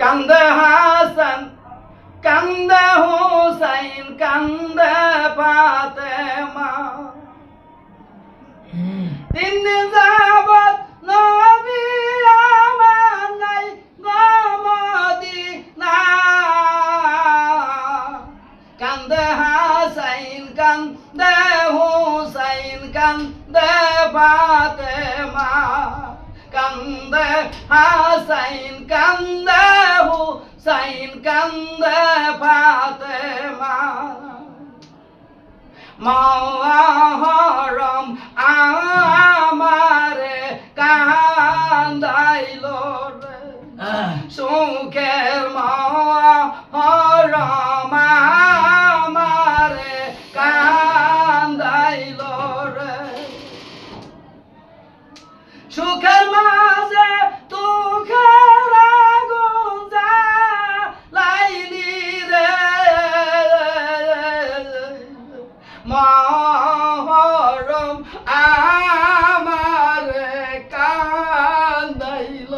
কান্দে হাসান কান্দে হুসাইন কান্দে পাতে মা তিন দিন যাবত নবী আমার নাই কান্দে হাসাইন কান্দে হুসাইন কান্দে পাতে মা কান্দে হাসাইন কান্দে হুসাইন কান্দে পাতে মা মহরম আমার কান্দাইল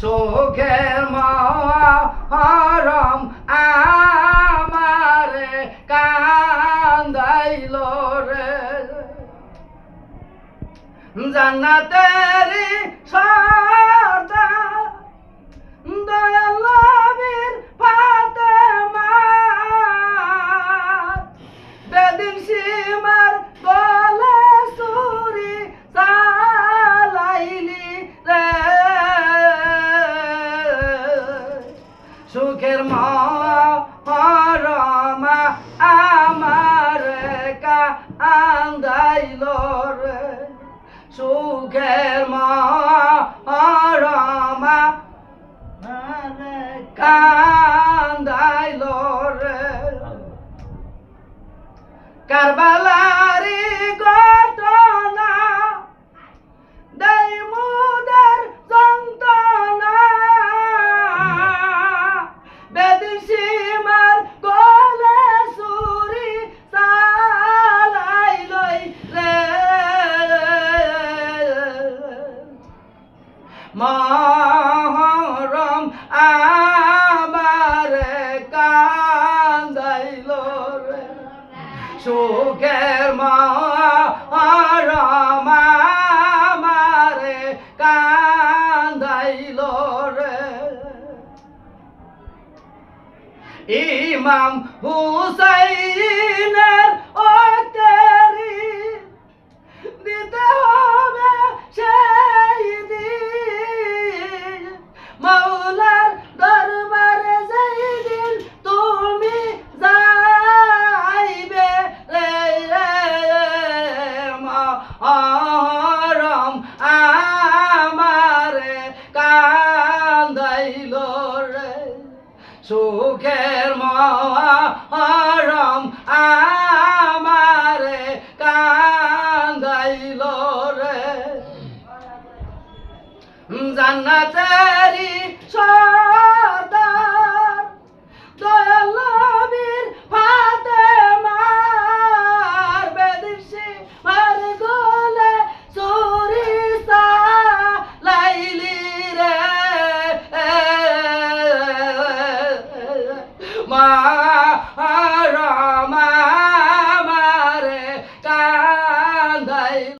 সুখের মহরম আমার কান্দাইল রে। জান্নাতেরি সর্দার কারবালারি ঘটনা। দেই মুদের যন্ত্রণা। বেদিন সীমার গলে সুরি চালাই লই রে। মহরম সুখের মারে কান্দাইল রে। ইমাম হুসাইনের সুখের মহরম আমারে কান্দাইল রে। জান্নাতেরি সর Kumara